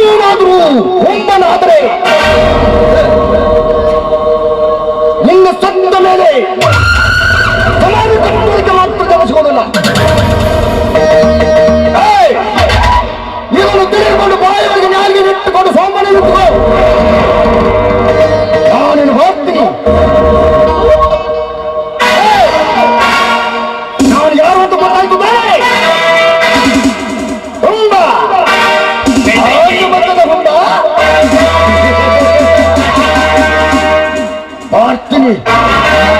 ನೀನಾದರೂ ಒಮ್ಮನಾದರೆ ನಿನ್ನ ಸತ್ತ ಮೇಲೆ ಸಮಾಜ ಕಟ್ಟುವುದಕ್ಕೆ ಇವನು ತಿರುಗಿಕೊಂಡು ಬಾಯಿಗೆ ನಾಲಿಗೆ ಇಟ್ಟುಕೊಂಡು ಸೋಮನೆ ಇಟ್ಟುಕೋ ಮಾಡ್ತೀನಿ ಹಾಲು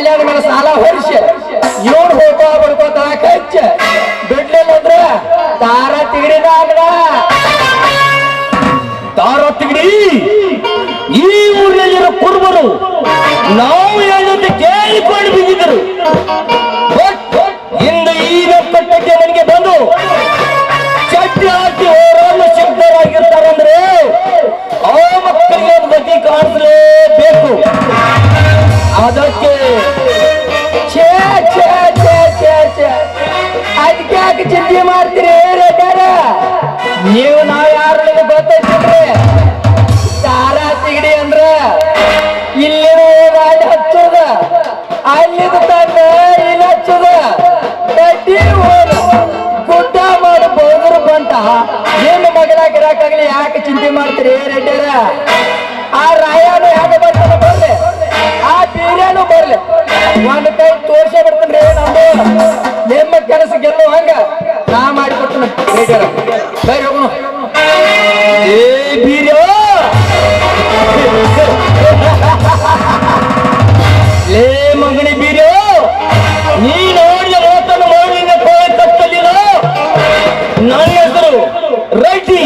ಆಲ್ಯಾದ ಮೇಲೆ ಸಾಲ ಹೊರಿಸಿ ಇವ್ರು ಹೋಗ್ತಾ ಬಡ್ಕೋತ ಕಚ್ಚ ಬಿಡ್ಲಿಲ್ಲ ಅಂದ್ರ ತಾರ ತಿಗಡಿನ ತಾರ ತಿಗಡಿ ಈ ಊರಿನಲ್ಲಿರೋ ಕುರುಬರು ನಾವು ಹೇಳಿದ್ದು ಕೇಳಿಕೊಂಡು ಬಿದ್ದಿದ್ದರು. ಬಟ್ ಇಂದು ಈ ಕಟ್ಟಕ್ಕೆ ನನಗೆ ಬಂದು ಚಟ್ಟಿ ಹಾಕಿ ಹೋರಾಟ ಶಬ್ದರಾಗಿರ್ತಾರಂದ್ರೆ ಆ ಮಕ್ಕಳಿಗೆ ಬಗ್ಗೆ ಗತಿ ಚಿಂತೆ ಮಾಡ್ತೀರಿ ರೆಡ್ಡರ ಆ ರಾಯನು ಹೇಗೆ ಬರ್ತಾನೆ ಬರ್ಲಿ. ಆ ಬೀರ್ಯಾನು ಬರ್ಲಿ. ಒಂದು ಕೈ ತೋರ್ಸೇ ಬರ್ತಾನೆ ನಮ್ದು ನಿಮ್ಮ ಕೆಲಸ ಗೆಲ್ಲೋ ಹಂಗ. ನಾ ಮಾಡಿಕೊಡ್ತೀನಿ ರೆಡ್ಡರ ಸರಿ ಹೋಗೋಣ. ಏ ಬೀರ್ಯೋ! ಲೇ ಮಂಗಣಿ ಬೀರ್ಯೋ! ನೀ ನೋಡಿದ ಮಾತನ್ನು ಮಾಡಿದ ಕೋಳಿ ಕತ್ತಲಿಲ್ಲ ನನ್ನ ಹೆಸರು ರೆಡ್ಡಿ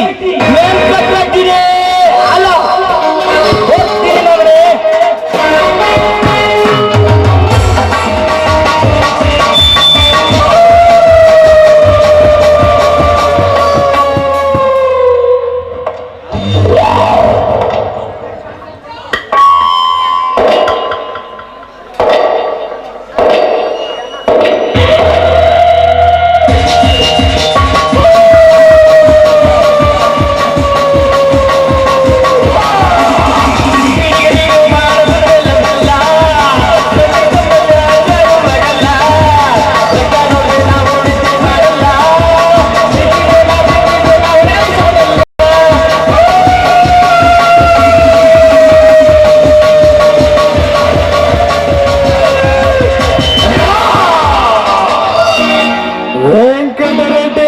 come camarote.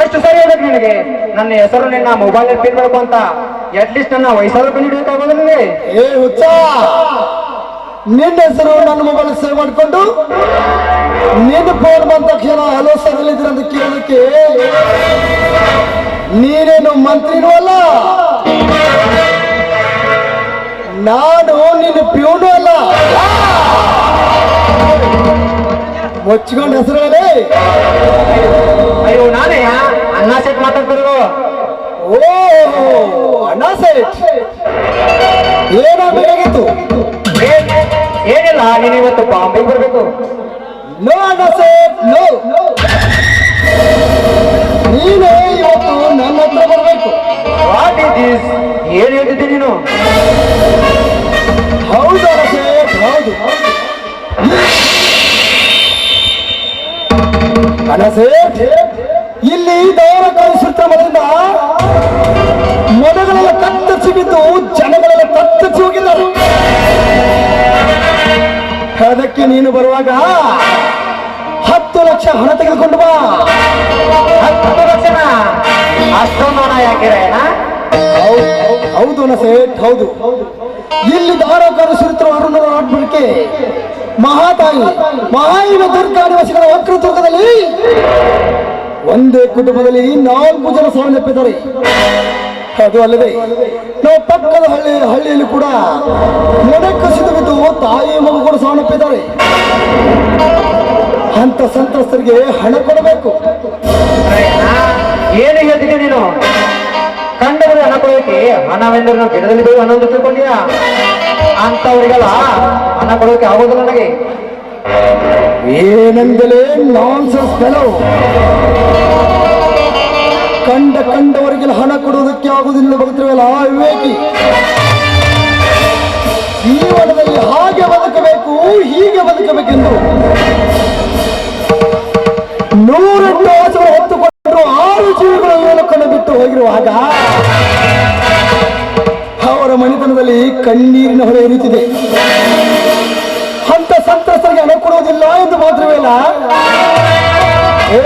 ಎಷ್ಟು ಸರಿ ಹೇಳಕ್ ನಿನಗೆ? ನನ್ನ ಹೆಸರು ನಿನ್ನ ಮೊಬೈಲ್ ಪಿನ್ ಮಾಡ್ಕೊ ಅಂತ. ಅಟ್ಲೀಸ್ಟ್ ನನ್ನ ವಯಸ್ಸಾದ್ರು ಹಿಡಿಯೋಕ್ಕಾಗೋದು ನಿನಗೆ? ಏ ಹುಚ್ಚ! ನಿನ್ನ ಹೆಸರು ನನ್ನ ಮೊಬೈಲ್ ಸೇವ್ ಮಾಡಿಕೊಂಡು ನಿನ್ನ ಫೋನ್ ಬಂದ ತಕ್ಷಣ ಹಲೋ ಸರ್ ಎಲ್ಲಿದ್ದೀರ? ಅಂತ ಕೇಳೋದಕ್ಕೆ ನೀನೇನು ಮಂತ್ರಿನೂ ಅಲ್ಲ. ನಾನು ನಿನ್ನ ಪ್ಯೂನು ಅಲ್ಲ. ಮುಚ್ಕೊಂಡು ಹೆಸರು ಅಯ್ಯೋ ನಾನೇ ಅನ್ನ ಸೆಟ್ ಮಾತಾಡ್ತಿರೋ ಓ ಅಣ್ಣ ಸೇಠ್ ಏನಾಗಬೇಕಾಗಿತ್ತು ಏನಿಲ್ಲ ನೀನು ಇವತ್ತು ಬಾಂಬೆ ಬರಬೇಕು. ನೋ ಅಣ್ಣ ಸೇಠ್ ನೋ ನೀನೇ ಇವತ್ತು ನನ್ನ ಹತ್ರ ಬರಬೇಕು. ವಾಟ್ ಇಸ್ ದಿಸ್ ಏನ್ ಹೇಳ್ತಿದ್ದಿ ನೀನು? ಹೌದು ಅಣ್ಣ ಹೌದು. ಅಣ್ಣ ಸೇಠ್ ಇಲ್ಲಿ ದೌರ ಕಳಿಸುತ್ತ ಮನೆಯಿಂದ ಮೊದಲೆಲ್ಲ ಕತ್ತರಿಸಿ ಬಿದ್ದು ಜನಗಳೆಲ್ಲ ಕತ್ತರಿಸಿ ಹೋಗಿದ್ದಾರೆ. ಅದಕ್ಕೆ ನೀನು ಬರುವಾಗ ಹತ್ತು ಲಕ್ಷ ಹಣ ತೆಗೆದುಕೊಂಡು ಬಾ. ಹತ್ತು ಲಕ್ಷನ ಅಷ್ಟೊಂದು ಹಣ ಯಾಕೆ ಹೌದು- ಹೌದು ನಸೇಟ್ ಹೌದು. ಇಲ್ಲಿ ಧಾರಕಾರ ಸುರಿತರು ಅರುಣ ಆಡ್ಬಿಡಿಕೆ ಮಹಾತಾಯಿ ಮಹಾಯಿನ ದುರ್ಗಾ ನಿವಾಸಿಗಳ ವಕ್ರದುರ್ಗದಲ್ಲಿ ಒಂದೇ ಕುಟುಂಬದಲ್ಲಿ ನಾಲ್ಕು ಜನ ಸಾವನ್ನಪ್ಪಿದ್ದಾರೆ. ಅದು ಅಲ್ಲದೆ ನಾವು ಪಕ್ಕದ ಹಳ್ಳಿ, ಹಳ್ಳಿಯಲ್ಲಿ ಕೂಡ ಮನೆ ಕಸಿದು ಬಿದ್ದು ತಾಯಿ ಮಗು ಕೂಡ ಸಾವನ್ನಪ್ಪಿದ್ದಾರೆ. ಅಂತ ಸಂತ್ರಸ್ತರಿಗೆ ಹಣ ಕೊಡಬೇಕು. ಏನು ಹೇಳ್ತೀನಿ ನೀನು? ಕಂಡವರು ಹಣ ಕೊಡೋಕೆ ಹಣವೆಂದ್ರೆ ನಾವು ಗಿಡದಲ್ಲಿ ಬೇಗ ಹಣವನ್ನು ತಿಳ್ಕೊಂಡಿಯ ಅಂತವರಿಗೆಲ್ಲ ಹಣ ಕೊಡೋಕೆ ಆಗೋದಿಲ್ಲ ನನಗೆ. ಏನೆಂದಲೇ ನಾನ್ಸೆನ್ಸ್ ಫೆಲೋ ಕಂಡ ಕಂಡವರಿಗೆಲ್ಲ ಹಣ ಕೊಡುವುದಕ್ಕೆ ಆಗುವುದಿಲ್ಲ ಆ ವಿವೇಕಿ. ಜೀವನದಲ್ಲಿ ಹಾಗೆ ಬದುಕಬೇಕು, ಹೀಗೆ ಬದುಕಬೇಕೆಂದು. ನೂರೆಂಟು ಆಸೆಗಳು ಹೊತ್ತುಕೊಂಡು ಆರು ಜೀವಿಗಳು ಏಲಕ್ಕನ್ನು ಬಿಟ್ಟು ಹೋಗಿರುವಾಗ ಮನೆತನದಲ್ಲಿ ಕಣ್ಣೀರಿನ ಹೊಳೆ ಹರಿಯುತ್ತಿದೆ ಅಂತ ಸಂತ್ರಸ್ತರಿಗೆ ಹಣ ಕೊಡುವುದಿಲ್ಲ ಎಂದು ಮಾತ್ರವೇ ಅಲ್ಲ. ಏ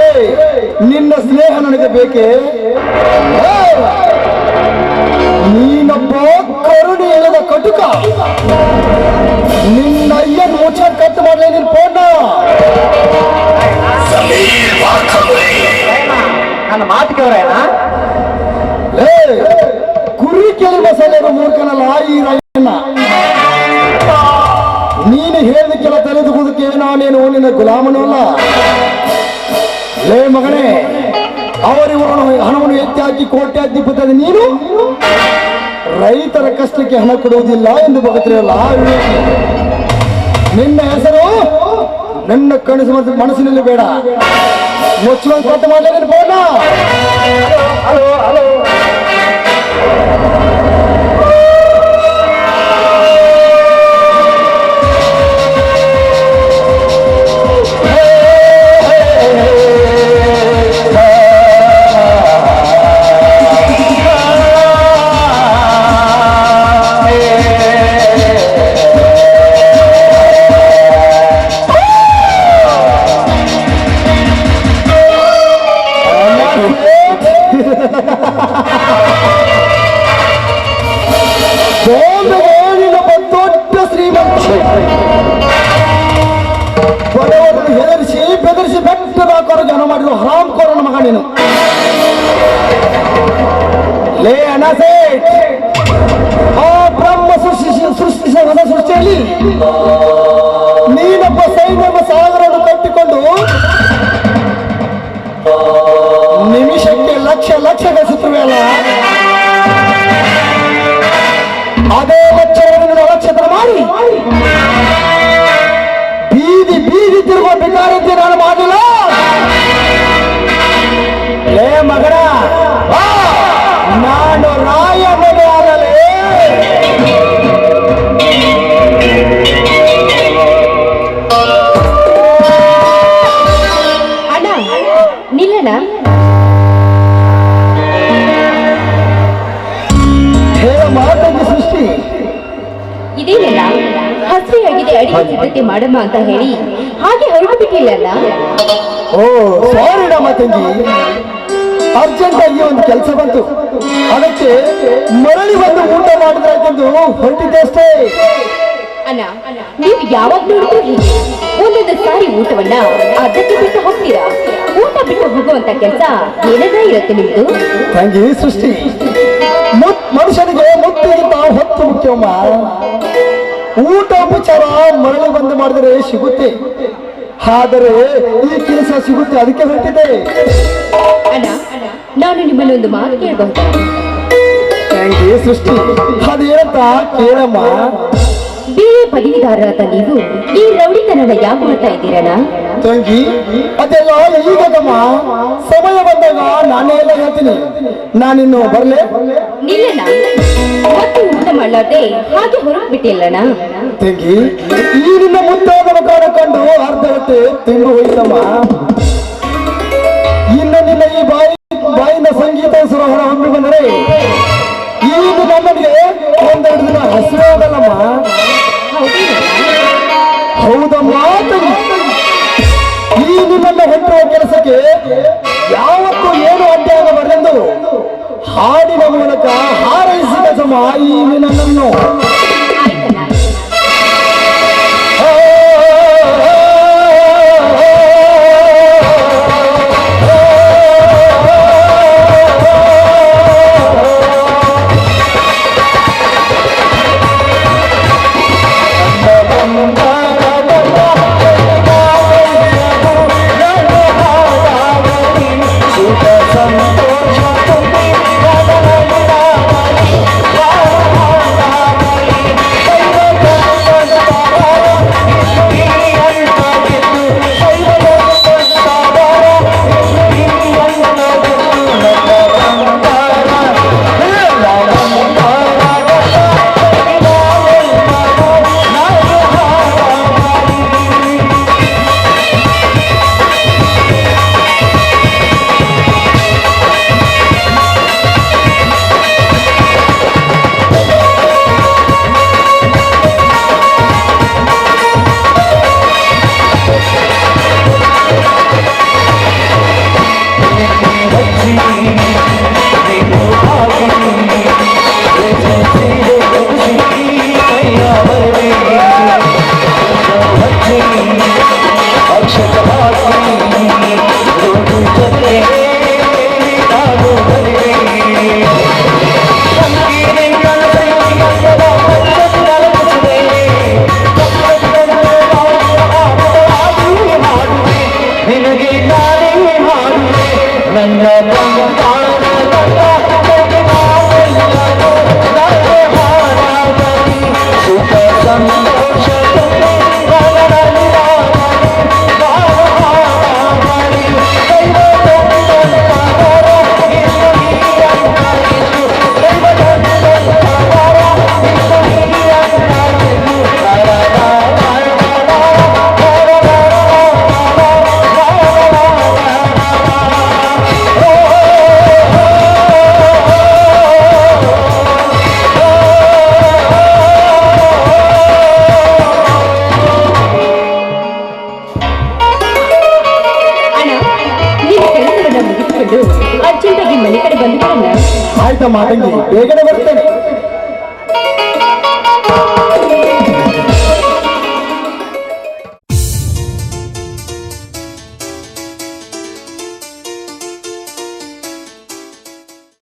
ನಿನ್ನ ಸ್ನೇಹ ನನಗೆ ಬೇಕೆ? ನೀನೊಬ್ಬ ಕರುಣೆ ಇಲ್ಲದ ಕಟುಕ. ನಿನ್ನ ಅಯ್ಯನ್ ಮುಚ್ಚ ಕಟ್ ಮಾಡಲೇ ನಿನ್ ಫೋನ್ ನನ್ನ ಮಾತು ಕೇಳ ಕುರಿ ಕೇಳಿ ಮಸಾಲೆ ಮೂರ್ಖನಲ್ಲ ಈ ರಾಯಣ್ಣ. ನೀನು ಹೇಳಿದಕ್ಕೆಲ್ಲ ನಾನು ನಾನೇನು ನಿನ್ನ ಗುಲಾಮನೂ ಅಲ್ಲ. ಲೇ ಮಗನೇ, ಅವರಿವರನ್ನು ಹಣವನ್ನು ಎತ್ತಿ ಹಾಕಿ ಕೋಟ್ಯಾಧಿಪತಿ ನೀನು? ರೈತರ ಕಷ್ಟಕ್ಕೆ ಹಣ ಕೊಡುವುದಿಲ್ಲ ಎಂದು ಬಗತಿರಲ್ಲ ನಿನ್ನ ಹೆಸರು ನನ್ನ ಕನಸು ಮತ್ತು ಮನಸ್ಸಿನಲ್ಲಿ ಬೇಡ. ಮುಚ್ಚುವಂತ ಕೊಟ್ಟು ಮಾಡಲೇ Thank you. ಬಡವರನ್ನು ಹೆದರಿಸಿ, ಬೆದರಿಸಿ ಬೆಟ್ಟದ ಜನ ಮಾಡಿದ್ರು ಹರಾಮ್ ಕೋರನ ಲೇ ಅನಾಸೇ ಆ ಬ್ರಹ್ಮ ಸೃಷ್ಟಿಸಿ, ಸೃಷ್ಟಿಸಿದ ಹೊಸ ಸೃಷ್ಟಿಯಲ್ಲಿ ನೀನೊಬ್ಬ ಸೈನ್ಯದ ಸಾಗರವನ್ನು ಕಟ್ಟಿಕೊಂಡು ನಿಮಿಷಕ್ಕೆ ಲಕ್ಷ ಲಕ್ಷ ಗಳಿಸುತ್ತವೆ ಅಲ್ಲ? ಅದೇ ಲಕ್ಷ ಲಕ್ಷತ್ರ ಮಾಡಿ ತಿರುಗುವ ರೀತಿ ನಾನು ಮಾಡಿಲ್ಲ ಲೇ ಮಗನ ನಾನು ರಾಯ ಮನೆ ಆಗಲೇ ಅಣ್ಣ ನಿಲ್ಲಣ್ಣ? ಹೇಳ ಮಾತಂಗಿ ಸೃಷ್ಟಿ. ಇದೇನಲ್ಲ ಹಸಿಯಾಗಿದೆ ಅಡಿಗೆ ಸಿದ್ಧತೆ ಮಾಡಮ್ಮ ಅಂತ ಹೇಳಿ ಹಾಗೆ ಹೊರಟು ಬಿಟ್ಟಿಲ್ಲಲ್ಲ ಓ ಸಾರಿ ನಮ್ಮ ತಂಗಿ ಅರ್ಜೆಂಟ್ ಆಗಿ ಒಂದು ಕೆಲಸ ಬಂತು. ಅದಕ್ಕೆ ಮರಳಿ ಬಂದು ಊಟ ಮಾಡಿದ್ರಾಕೆಂದು ಹೊರಟಿದ್ದೆ ಅಷ್ಟೇ. ಅಣ್ಣ ನೀವು ಯಾವಾಗ ನೋಡಿದ್ರು? ಒಂದೊಂದು ಸಾರಿ ಊಟವನ್ನ ಅದಕ್ಕೆ ಬಿಟ್ಟು ಹೋಗ್ತೀರಾ? ಊಟ ಬಿಟ್ಟು ಹೋಗುವಂತ ಕೆಲಸ ಏನದ ಇರುತ್ತೆ ನಿಮ್ದು? ತಂಗಿ ಸೃಷ್ಟಿ. ಮನುಷ್ಯನಿಗೆ ಮುತ್ತಿಗಿಂತ ಹೊತ್ತು ಮುಖ್ಯಮ್ಮ ಊಟ ಉಪಚಾರ ಮರಳಿ ಬಂದು ಮಾಡಿದರೆ ಸಿಗುತ್ತೆ. ಆದರೆ ಈ ಕೆಲಸ ಸಿಗುತ್ತೆ ಅದಕ್ಕೆ ಹೊರಟಿದೆ. ಅಣ್ಣ ನಾನು ನಿಮ್ಮಲ್ಲಿ ಒಂದು ಮಾತು ಕೇಳಬಹುದು. ಸೃಷ್ಟಿ. ಕೇಳಮ್ಮ ಬೇರೆ ಪದವಿದಾರರಾದ ನೀವು ಈ ರೌಡಿತನದ ಯಾಕೆ ಮಾಡ್ತಾ ಇದ್ದೀರಣ್ಣ? ತಂಗಿ ಅದೆಲ್ಲ ಈಗಮ್ಮ ಸಮಯ ಬಂದಾಗ ನಾನೇ ಎಲ್ಲ ಹೇಳ್ತೀನಿ. ನಾನಿನ್ನು ಬರ್ಲೆ? ನಿಲ್ಲಣ್ಣ ಮತ್ತೆ ಊಟ ಮಾಡಲಾರ್ದೆ ಹಾಗೆ ಹೊರಗೆ ಬಿಟ್ಟಿಲ್ಲಣ್ಣ ತಂಗಿ ಈ ನಿನ್ನ ಮುದ್ದಾದ ಕಾಣಕೊಂಡು ಕಂಡು ಅರ್ಧ ಹೊಟ್ಟೆ ತಿಂದು ಹೋಯ್ತಮ್ಮ. ಇನ್ನು ನಿನ್ನ ಈ ಬಾಯಿ ಬಾಯಿನ ಸಂಗೀತ ಸುರ ಹೊರ ಹೊಮ್ಮಿ ಬಂದರೆ ಈ ನಿನ್ನ ಒಂದೆರಡು ದಿನ ಹಸಿರು ಹೋಗಲ್ಲಮ್ಮ ಮಾತು. ಈ ನಿನ್ನನ್ನು ಹೊಂಟುವ ಕೆಲಸಕ್ಕೆ ಯಾವತ್ತೂ ಏನು ಅಡ್ಡಿ ಆಗಬಾರದೆಂದು ಹಾಡಿನ ಮೂಲಕ ಹಾರೈಸಿದ ಸಮ ಈ ನಿನ್ನನ್ನು. Amen. ಅರ್ಜೆಂಟಾಗಿ ಮನೆ ಕಡೆ